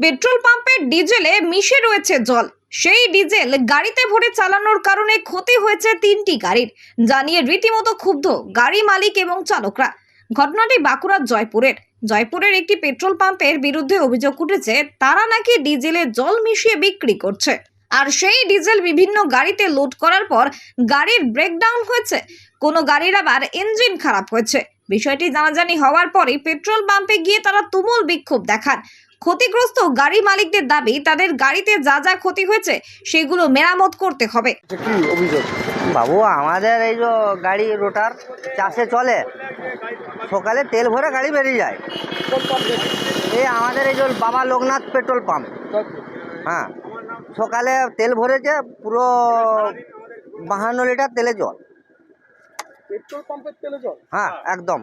Petrol পাম্পের ডিজেলে মিশে রয়েছে জল। সেই ডিজেল গাড়িতে ভরে চালানোর কারণে ক্ষতি হয়েছে তিনটি গাড়ির। জানিয়ে রীতিমতো ক্ষুব্ধ গাড়ি মালিক এবং চালকরা। ঘটনাটি বাঁকুড়ার জয়পুরের। জয়পুরের একটি পেট্রোল পাম্পের বিরুদ্ধে অভিযোগ উঠেছে, তারা নাকি ডিজেলে জল মিশিয়ে বিক্রি করছে। আর সেই ডিজেল বিভিন্ন গাড়িতে লোড করার পর গাড়ির ব্রেকডাউন হয়েছে। কোনো গাড়ির আবার ইঞ্জিন খারাপ হয়েছে। বিষয়টি জানাজানি হওয়ার পরেই পেট্রোল পাম্পে গিয়ে তারা তুমুল বিক্ষোভ দেখান। ক্ষতিগ্রস্ত গাড়ি মালিকদের দাবি তাদের গাড়িতে যা যা ক্ষতি হয়েছে সেগুলো মেরামত করতে হবে। কি অভিযোগ? বাবু আমাদের এই যে গাড়ি রোটার চাষে চলে সকালে তেল ভরে গাড়ি বেরিয়ে যায়? এই আমাদের এই যে বাবা লোকনাথ পেট্রোল পাম্প। হ্যাঁ সকালে তেল ভরেছে পুরো বাহান্ন লিটার তেলে জল। পেট্রোল পাম্পের তেলে জল? হ্যাঁ একদম।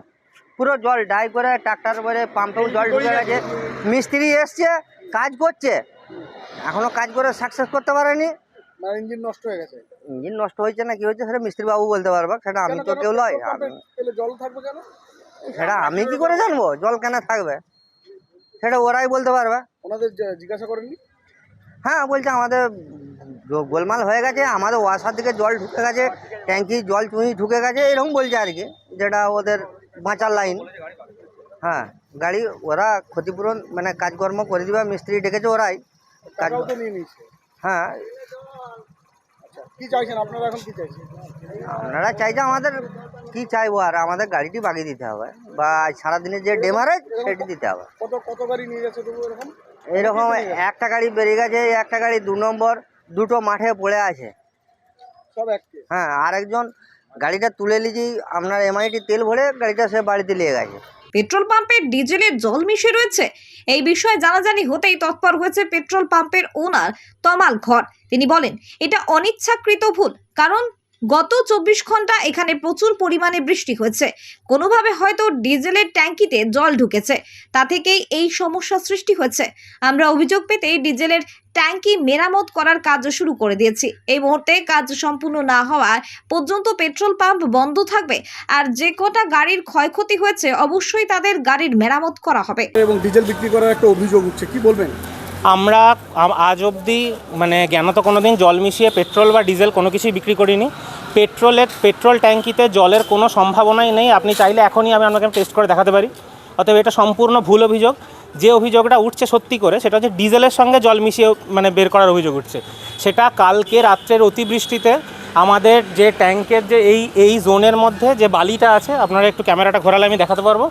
পুরো জল ডাই করে ট্রাক্টর করে পাম্পেও জল ঢুকে গেছে। মিস্ত্রি এসছে কাজ করছে। এখনও কাজ করে সাকসেস করতে পারেনি। ইঞ্জিন নষ্ট হয়ে গেছে। ইঞ্জিন নষ্ট হয়েছে না কি হয়েছে সেটা মিস্ত্রি বাবু বলতে পারবে সেটা আমি তো কেউ জল থাকবে কেন? সেটা আমি কি করে জানব? জল কেন থাকবে? সেটা ওরাই বলতে পারবে। ওনাদের জিজ্ঞাসা করেননি? হ্যাঁ বলছে আমাদের গোলমাল হয়ে গেছে আমাদের ওয়াসার দিকে জল ঢুকে গেছে ট্যাঙ্কি জল চুঁই ঢুকে গেছে এরকম বলছে আর কি যেটা ওদের বাঁচার লাইন হ্যাঁ গাড়ি ওরা ক্ষতিপূরণ মানে কাজকর্ম করে দিবে মিস্ত্রি ডেকেছে ওরাই। কাজ হ্যাঁ। আচ্ছা কি চাইছেন? আপনারা এখন কি চাইছেন? আপনারা চাইছে আমাদের কি চাইব আর? আমাদের গাড়িটি বাগিয়ে দিতে হবে। বা সারাদিনের যে ডেমারেজ সেটি দিতে হবে। কত কত গাড়ি নিয়ে যাচ্ছে তবু এরকম? একটা গাড়ি বেরিয়ে গেছে একটা গাড়ি দু নম্বর দুটো মাঠে পড়ে আছে। সব হ্যাঁ আরেকজন গাড়িটা তুলে নিয়েছি, আপনার এমআইটি তেল ভরে গাড়িটা সে বাড়িতে নিয়ে গেছে। পেট্রোল পাম্পে ডিজেলের জল মিশে রয়েছে। এই বিষয়ে জানাজানি হতেই তৎপর হয়েছে পেট্রোল পাম্পের ওনার তমাল ঘর। তিনি বলেন, এটা অনিচ্ছাকৃত ভুল, কারণ গত চব্বিশ ঘণ্টা এখানে প্রচুর পরিমাণে বৃষ্টি হয়েছে। কোনোভাবে হয়তো ডিজেলের ট্যাঙ্কিতে জল ঢুকেছে। তা থেকেই এই সমস্যা সৃষ্টি হয়েছে। আমরা অভিযোগ পেতেই ডিজেলের ট্যাঙ্কি মেরামত করার কাজ শুরু করে দিয়েছি। এই মুহূর্তে কাজ সম্পূর্ণ না হওয়ার পর্যন্ত পেট্রোল পাম্প বন্ধ থাকবে আর যে কটা গাড়ির ক্ষয়ক্ষতি হয়েছে, অবশ্যই তাদের গাড়ির মেরামত করা হবে। এবং ডিজেল বিক্রি করার একটা অভিযোগ উঠছে। কি বলবেন? আমরা আজ অবধি মানে জ্ঞানত কোনো দিন জল মিশিয়ে পেট্রোল বা ডিজেল কোনো কিছুই বিক্রি করিনি। পেট্রোলের পেট্রোল ট্যাঙ্কিতে জলের কোনো সম্ভাবনাই নেই। আপনি চাইলে এখনই আমি আপনাকে টেস্ট করে দেখাতে পারি। অতএব এটা সম্পূর্ণ ভুল অভিযোগ। যে অভিযোগটা উঠছে সত্যি করে সেটা হচ্ছে ডিজেলের সঙ্গে জল মিশিয়ে মানে বের করার অভিযোগ উঠছে। সেটা কালকে রাত্রের অতিবৃষ্টিতে আমাদের যে ট্যাঙ্কের যে এই এই জোনের মধ্যে যে বালিটা আছে আপনারা একটু ক্যামেরাটা ঘোরালে আমি দেখাতে পারব।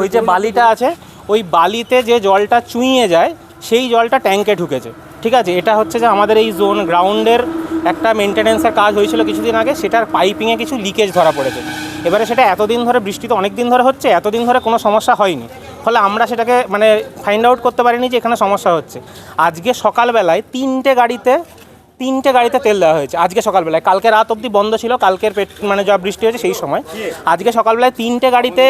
ওই যে বালিটা আছে ওই বালিতে যে জলটা চুইয়ে যায় সেই জলটা ট্যাঙ্কে ঢুকেছে। ঠিক আছে? এটা হচ্ছে যে আমাদের এই জোন গ্রাউন্ডের একটা মেনটেন্যান্সের কাজ হয়েছিল কিছুদিন আগে, সেটার পাইপিংয়ে কিছু লিকেজ ধরা পড়েছে। এবারে সেটা এতদিন ধরে, বৃষ্টি তো অনেক দিন ধরে হচ্ছে, এতদিন ধরে কোনো সমস্যা হয়নি। ফলে আমরা সেটাকে মানে ফাইন্ড আউট করতে পারিনি যে এখানে সমস্যা হচ্ছে। আজকে সকালবেলায় তিনটে গাড়িতে তিনটে গাড়িতে তেল দেওয়া হয়েছে। আজকে সকালবেলায়। কালকে রাত অবধি বন্ধ ছিল, কালকের পেট মানে যা বৃষ্টি হয়েছে সেই সময়। আজকে সকালবেলায় তিনটে গাড়িতে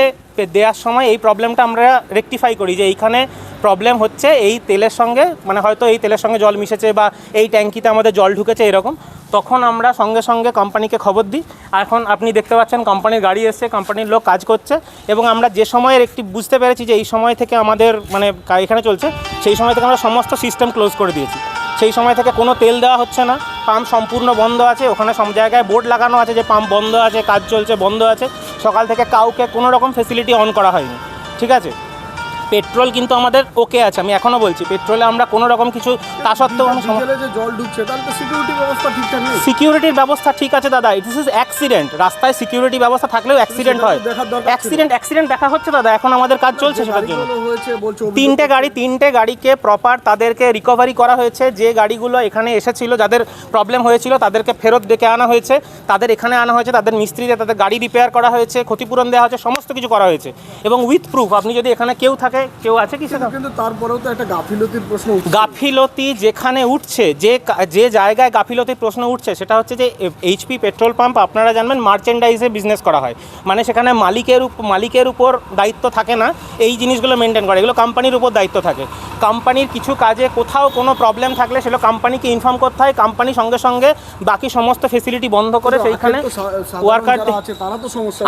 দেওয়ার সময় এই প্রবলেমটা আমরা রেকটিফাই করি যে এইখানে প্রবলেম হচ্ছে এই তেলের সঙ্গে মানে হয়তো এই তেলের সঙ্গে জল মিশেছে বা এই ট্যাঙ্কিতে আমাদের জল ঢুকেছে এরকম, তখন আমরা সঙ্গে সঙ্গে কোম্পানিকে খবর দিই। এখন আপনি দেখতে পাচ্ছেন কোম্পানির গাড়ি এসছে কোম্পানির লোক কাজ করছে এবং আমরা যে সময়ের একটি বুঝতে পেরেছি যে এই সময় থেকে আমাদের মানে এখানে চলছে, সেই সময় থেকে আমরা সমস্ত সিস্টেম ক্লোজ করে দিয়েছি। সেই সময় থেকে কোনো তেল দেওয়া হচ্ছে না পাম্প সম্পূর্ণ বন্ধ আছে, ওখানে সব জায়গায় বোর্ড লাগানো আছে যে পাম্প বন্ধ আছে, কাজ চলছে, বন্ধ আছে, সকাল থেকে কাউকে কোনো রকম ফেসিলিটি অন করা হয়নি। ঠিক আছে? পেট্রোল কিন্তু আমাদের ওকে আছে আমি এখনও বলছি পেট্রোলে আমরা কোনো রকম কিছু তা সত্ত্বেও আমি জল ঢুকছে তাহলে সিকিউরিটি ব্যবস্থা ঠিকঠাক নেই। সিকিউরিটির ব্যবস্থা ঠিক আছে দাদা দিস ইজ অ্যাক্সিডেন্ট রাস্তায় সিকিউরিটি ব্যবস্থা থাকলেও অ্যাক্সিডেন্ট হয়। অ্যাক্সিডেন্ট অ্যাক্সিডেন্ট দেখা হচ্ছে দাদা এখন আমাদের কাজ চলছে সেটার জন্য। তিনটে গাড়ি তিনটে গাড়িকে প্রপার তাদেরকে রিকভারি করা হয়েছে যে গাড়িগুলো এখানে এসেছিল যাদের প্রবলেম হয়েছিল তাদেরকে ফেরত ডেকে আনা হয়েছে তাদের এখানে আনা হয়েছে তাদের মিস্ত্রিদের তাদের গাড়ি রিপেয়ার করা হয়েছে ক্ষতিপূরণ দেওয়া হয়েছে সমস্ত কিছু করা হয়েছে। এবং উইথ প্রুফ আপনি যদি এখানে কেউ থাকে কেউ আছে কি সেটা? কিন্তু তারপরেও তো একটা গাফিলতির প্রশ্ন গাফিলতি যেখানে উঠছে যে যে জায়গায় গাফিলতির প্রশ্ন উঠছে সেটা হচ্ছে যে এইচপি পেট্রোল পাম্প আপনারা জানবেন মার্চেন্ডাইজে বিজনেস করা হয়। মানে সেখানে মালিকের মালিকের উপর দায়িত্ব থাকে না এই জিনিসগুলো মেনটেন করে এগুলো কোম্পানির উপর দায়িত্ব থাকে। কোম্পানির কিছু কাজে কোথাও কোনো প্রবলেম থাকলে সেগুলো কোম্পানিকে ইনফর্ম করতে হয় কোম্পানি সঙ্গে সঙ্গে বাকি সমস্ত ফেসিলিটি বন্ধ করে সেইখানে ওয়ার্কার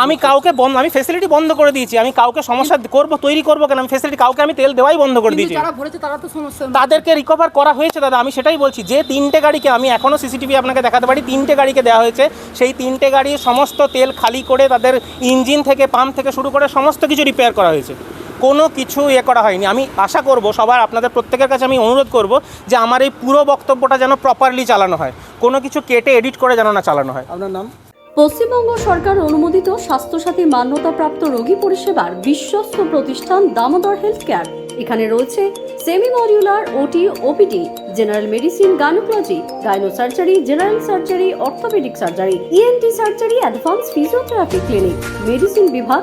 আমি কাউকে বন্ধ আমি ফেসিলিটি বন্ধ করে দিয়েছি আমি কাউকে সমস্যা করব তৈরি করব কেন? আমি ফেসিলিটি কাউকে আমি তেল দেওয়াই বন্ধ করে দিয়েছি। যারা ভরেছে তারা তো সমস্যা তাদেরকে রিকভার করা হয়েছে দাদা আমি সেটাই বলছি। যে তিনটে গাড়িকে আমি এখনও সিসিটিভি আপনাকে দেখাতে পারি তিনটে গাড়িকে দেওয়া হয়েছে। সেই তিনটে গাড়ি সমস্ত তেল খালি করে তাদের ইঞ্জিন থেকে পাম্প থেকে শুরু করে সমস্ত কিছু রিপেয়ার করা হয়েছে। কোনো কিছু ইয়ে করা হয়নি। আমি আশা করব সবার আপনাদের প্রত্যেকের কাছে আমি অনুরোধ করব যে আমার এই পুরো বক্তব্যটা যেন প্রপারলি চালানো হয়। কোনো কিছু কেটে এডিট করে যেন না চালানো হয়। আপনার নাম? পশ্চিমবঙ্গ সরকার অনুমোদিত স্বাস্থ্যসাথী মান্যতাপ্রাপ্ত রোগী পরিষেবার বিশ্বস্ত প্রতিষ্ঠান দামোদর হেলথ কেয়ার এখানে রয়েছে semi modular OT OPD general medicine gynaecology gynae surgery general surgery orthopaedic surgery ENT surgery advance physiotherapy clinic medicine বিভাগ